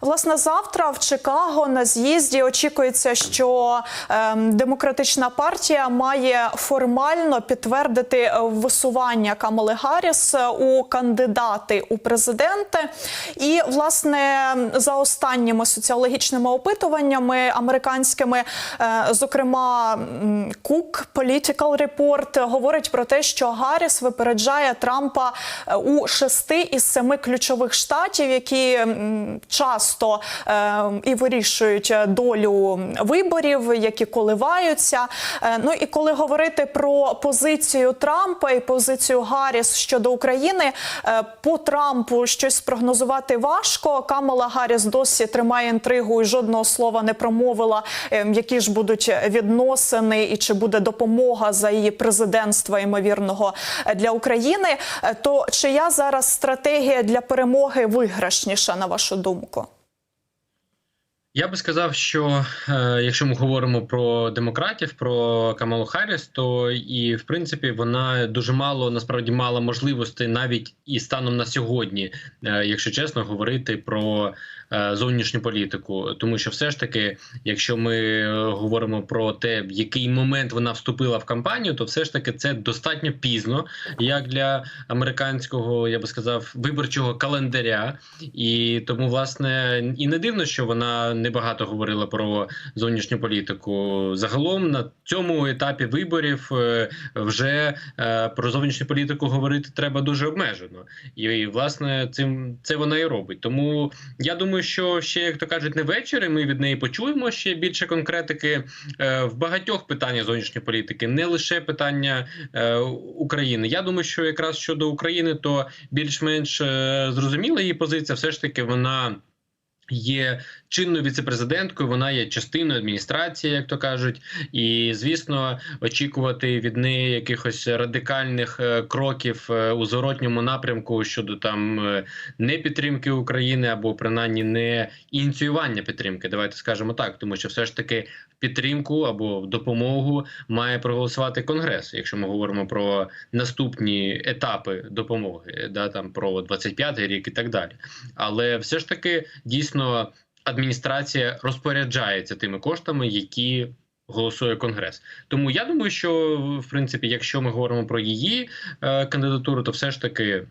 Власне, завтра в Чикаго на з'їзді очікується, що ем, демократична партія має формально підтвердити висування Камали Гарріс е, у кандидати у президенти. І власне за останніми соціологічними опитуваннями американськими, е, зокрема Cook Political Report говорить про те, що Гарріс випереджає Трампа е, у шести із семи ключових штатів, які м, часто е, і вирішують долю виборів, які коливаються. Е, ну і коли говорити про позицію Трампа і позицію Гарріс щодо України, е, по Трампу щось спрогнозувати важко. Камала Гарріс досі тримає інтригу і жодного слова не промовила, е, які ж будуть відносини і чи буде допомога за її президентства ймовірного е, для України. Е, То чия зараз стратегія для перемоги виграшніша, на вашу думку? Я би сказав, що е, якщо ми говоримо про демократів, про Камалу Харріс, то і в принципі вона дуже мало насправді мала можливостей навіть і станом на сьогодні, е, якщо чесно, говорити про е, зовнішню політику. Тому що, все ж таки, якщо ми е, говоримо про те, в який момент вона вступила в кампанію, то все ж таки це достатньо пізно, як для американського, я би сказав, виборчого календаря. І тому, власне, і не дивно, що вона небагато говорила про зовнішню політику. Загалом на цьому етапі виборів е, вже е, про зовнішню політику говорити треба дуже обмежено, і, власне цим це вона і робить. Тому я думаю, що ще як то кажуть, не ввечері ми від неї почуємо ще більше конкретики е, в багатьох питаннях зовнішньої політики, не лише питання України. Я думаю, що якраз щодо України, то більш-менш зрозуміла її позиція. Все ж таки, вона. Є чинною віцепрезиденткою, вона є частиною адміністрації, як то кажуть, і звісно, очікувати від неї якихось радикальних е, кроків е, у зворотньому напрямку щодо там е, не підтримки України або принаймні не ініціювання підтримки. Давайте скажемо так, тому що все ж таки підтримку або допомогу має проголосувати конгрес, якщо ми говоримо про наступні етапи допомоги, да там про 25-й рік і так далі. Але все ж таки дійсно адміністрація розпоряджається тими коштами, які голосує конгрес. Тому я думаю, що в принципі, якщо ми говоримо про її е, кандидатуру, то все ж таки.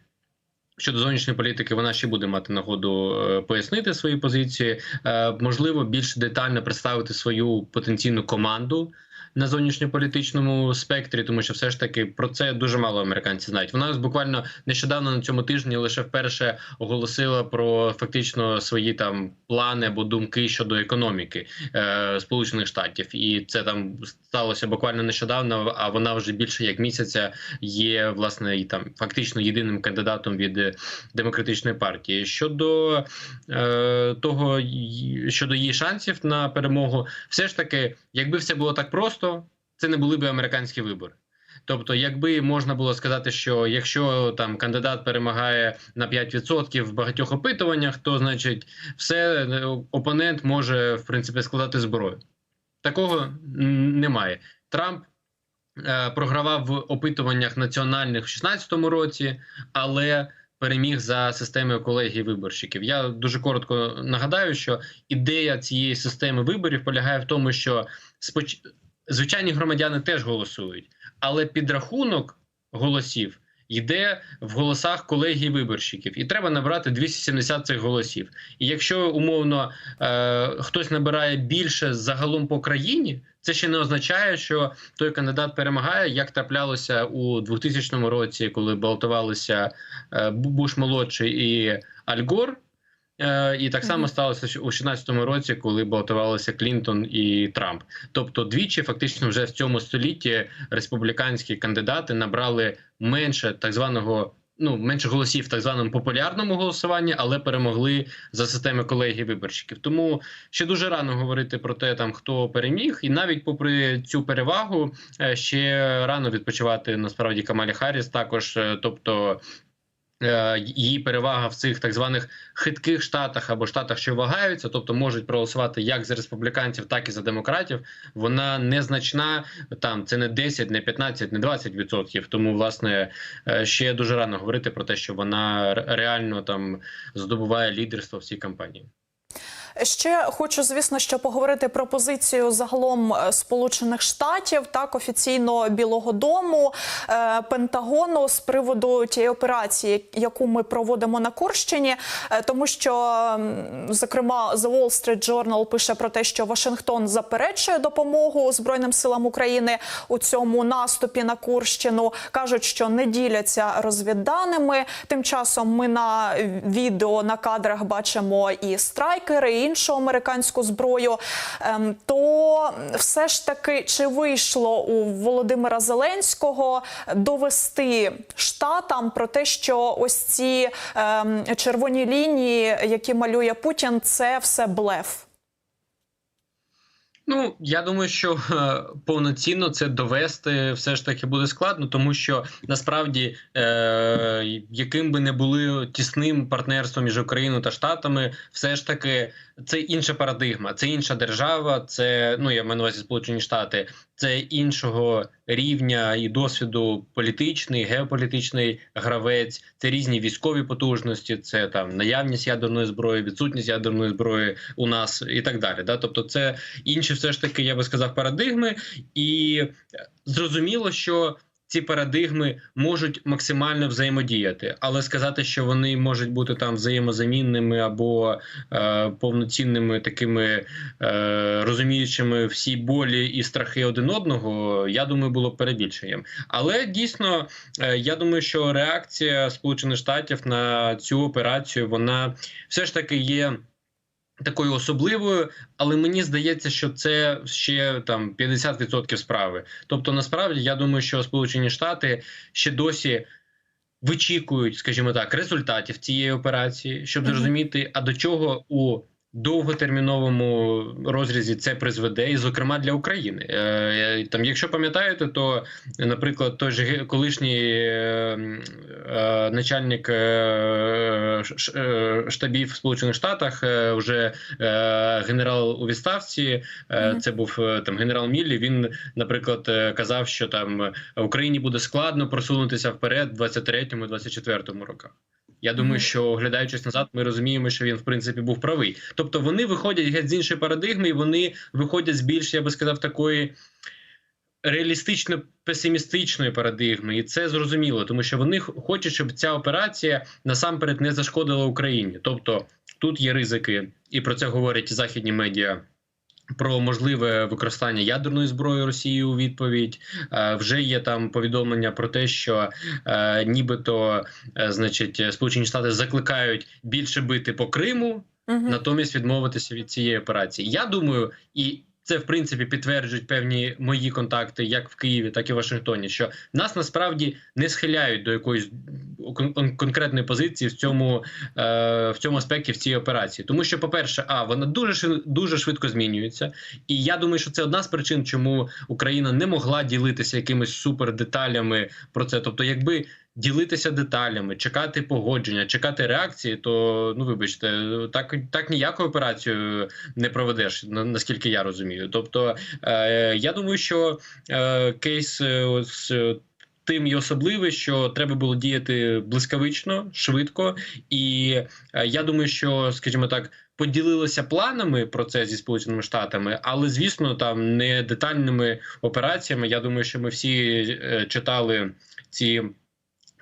Щодо зовнішньої політики, вона ще буде мати нагоду е, пояснити свої позиції, е, можливо, більш детально представити свою потенційну команду на зовнішньополітичному спектрі, тому що все ж таки про це дуже мало американців знають. Вона буквально нещодавно на цьому тижні лише вперше оголосила про фактично свої там плани або думки щодо економіки е, Сполучених Штатів, і це там сталося буквально нещодавно. А вона вже більше як місяця є власне і там фактично єдиним кандидатом від демократичної партії. Щодо е, того, щодо її шансів на перемогу, все ж таки, якби все було так просто, це не були б американські вибори. Тобто, якби можна було сказати, що якщо там кандидат перемагає на 5% в багатьох опитуваннях, то значить все е, опонент може в принципі складати зброю. Такого немає. Трамп е, програвав в опитуваннях національних в 2016 році, але переміг за системою колегії виборщиків. Я дуже коротко нагадаю, що ідея цієї системи виборів полягає в тому, що звичайні громадяни теж голосують, але підрахунок голосів. Йде в голосах колегії виборщиків, і треба набрати 270 цих голосів. І якщо умовно е, хтось набирає більше загалом по країні, це ще не означає, що той кандидат перемагає, як траплялося у 2000 році, коли балотувалися е, Буш молодший і Аль Гор. Е, І так само сталося у 2016 році, коли балотувалися Клінтон і Трамп. Тобто, двічі фактично вже в цьому столітті республіканські кандидати набрали менше так званого. Ну, менше голосів в так званому популярному голосуванні, але перемогли за системою колегії виборщиків. Тому ще дуже рано говорити про те, там хто переміг, і навіть попри цю перевагу, е, ще рано відпочивати насправді Камалі Харріс. Також, е, тобто. Е, Її перевага в цих так званих хитких штатах або штатах, що вагаються, тобто можуть проголосувати як за республіканців, так і за демократів. Вона незначна. Там це не 10, не 15, не 20 відсотків. Тому власне е, ще дуже рано говорити про те, що вона реально там здобуває лідерство в цій кампанії. Ще хочу, звісно, що поговорити про позицію загалом е, Сполучених Штатів, так офіційно Білого Дому, е, Пентагону з приводу тієї операції, яку ми проводимо на Курщині, Е, тому що, зокрема, The Wall Street Journal пише про те, що Вашингтон заперечує допомогу Збройним силам України у цьому наступі на Курщину. кажуть, що не діляться розвідданими. Тим часом ми на відео на кадрах бачимо і страйкери, іншу американську зброю. Ем, То все ж таки чи вийшло у Володимира Зеленського довести штатам про те, що ось ці ем, червоні лінії, які малює Путін, це все блеф. Ну, я думаю, що е, повноцінно це довести все ж таки буде складно, тому що насправді, е, яким би не були тісним партнерством між Україною та Штатами, все ж таки це інша парадигма, це інша держава, це ну я маю на увазі Сполучені Штати, це іншого рівня і досвіду політичний, геополітичний гравець, це різні військові потужності, це там наявність ядерної зброї, відсутність ядерної зброї у нас і так далі. Да? Тобто, це інші, все ж таки, я би сказав, парадигми, і зрозуміло, що. Ці парадигми можуть максимально взаємодіяти, але сказати, що вони можуть бути там взаємозамінними або е, повноцінними такими е, розуміючими всі болі і страхи один одного, я думаю, було перебільшенням. Але дійсно, е, я думаю, що реакція Сполучених Штатів на цю операцію вона все ж таки є. Такою особливою, але мені здається, що це ще там 50% справи. Тобто, насправді, я думаю, що Сполучені Штати ще досі вичікують, скажімо так, результатів цієї операції, щоб зрозуміти, а до чого у довготерміновому розрізі це призведе, і зокрема для України. Е, там, якщо пам'ятаєте, то, наприклад, той же колишній е, е, начальник е, штабів в Сполучених Штатах, вже генерал у відставці, це був там генерал Міллі. Він, наприклад, казав, що там Україні буде складно просунутися вперед в 23-24 роках. Я думаю, що оглядаючись назад, ми розуміємо, що він в принципі був правий. Тобто вони виходять геть з іншої парадигми, і вони виходять з більш, я би сказав, такої реалістично песимістичної парадигми, і це зрозуміло, тому що вони хочуть, щоб ця операція насамперед не зашкодила Україні. Тобто тут є ризики, і про це говорять і західні медіа. Про можливе використання ядерної зброї Росії у відповідь Е, вже є там повідомлення про те, що е, нібито, е, значить, Сполучені Штати закликають більше бити по Криму, Мгм. натомість відмовитися від цієї операції. Я думаю, і це в принципі підтверджують певні мої контакти, як в Києві, так і в Вашингтоні. Що нас насправді не схиляють до якоїсь конкретної позиції в цьому е, в цьому аспекті в цій операції, тому що, по-перше, а вона дуже дуже швидко змінюється, і я думаю, що це одна з причин, чому Україна не могла ділитися якимись супер деталями про це. Тобто, якби ділитися деталями, чекати погодження, чекати реакції, то ну вибачте, так так ніяку операцію не проведеш, на- наскільки я розумію. Тобто, е, я думаю, що е, кейс е, е, тим і особливе, що треба було діяти блискавично, швидко, і е, я думаю, що, скажімо так. Поділилися планами про це зі сполученими штатами, але звісно, там не детальними операціями. Я думаю, що ми всі е, читали ці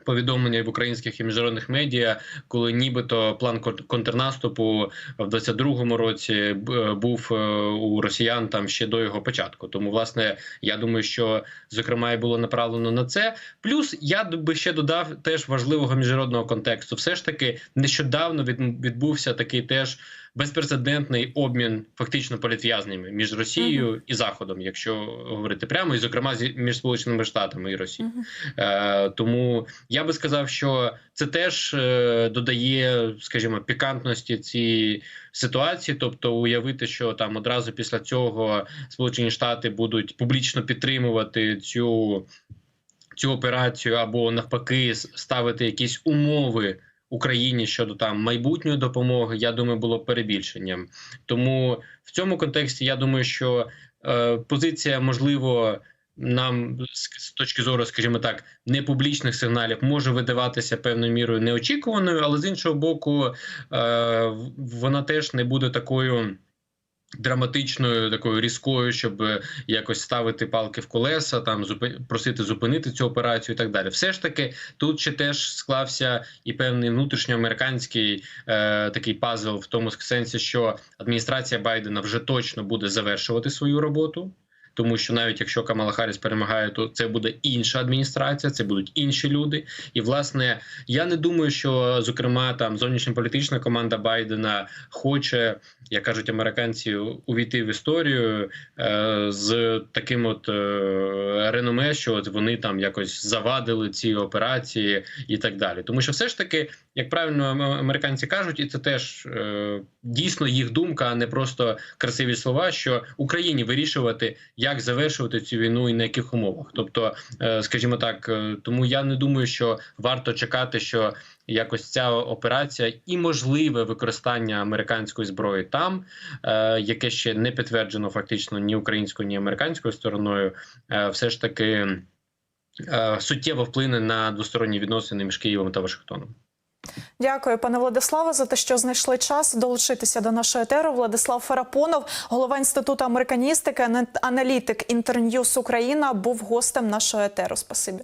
повідомлення в українських і міжнародних медіа, коли нібито план кон- контрнаступу в 22-му році б- був е, у росіян там ще до його початку. Тому, власне, я думаю, що зокрема і було направлено на це. Плюс я би ще додав теж важливого міжнародного контексту. Все ж таки, нещодавно відбувся такий теж безпрецедентний обмін фактично політв'язнями між Росією і Заходом, якщо говорити прямо, і зокрема між Сполученими Штатами і Росією. Мгм. Е, тому я би сказав, що це теж е, додає, скажімо, пікантності цій ситуації. Тобто, уявити, що там одразу після цього Сполучені Штати будуть публічно підтримувати цю, цю операцію або навпаки ставити якісь умови. Україні щодо там майбутньої допомоги, я думаю, було перебільшенням. Тому в цьому контексті я думаю, що е, позиція можливо нам з точки зору, скажімо так, непублічних сигналів може видаватися певною мірою неочікуваною, але з іншого боку, е, вона теж не буде такою. Драматичною такою різкою, щоб е, якось ставити палки в колеса, там просити зупинити цю операцію і так далі. Все ж таки, тут ще теж склався і певний внутрішньоамериканський е, такий пазл в тому сенсі, що адміністрація Байдена вже точно буде завершувати свою роботу. Тому що навіть якщо Камала Харріс перемагає, то це буде інша адміністрація, це будуть інші люди. І власне я не думаю, що зокрема там зовнішньополітична команда Байдена хоче, як кажуть американці, увійти в історію е, з таким от е, реноме, що от вони там якось завадили ці операції і так далі. Тому що все ж таки, як правильно ам- американці кажуть, і це теж е, дійсно їх думка, а не просто красиві слова, що Україні вирішувати, як завершувати цю війну і на яких умовах. Тобто, е, скажімо так, е, тому я не думаю, що варто чекати, що якось ця операція і можливе використання американської зброї там, е, яке ще не підтверджено фактично ні українською, ні американською стороною, все ж таки суттєво вплине на двосторонні відносини між Києвом та Вашингтоном. Дякую, пане Владиславе, за те, що знайшли час долучитися до нашого етеру. Владислав Фарапонов, голова інституту американістики, аналітик Інтерньюс Україна, був гостем нашого етеру. Спасибі.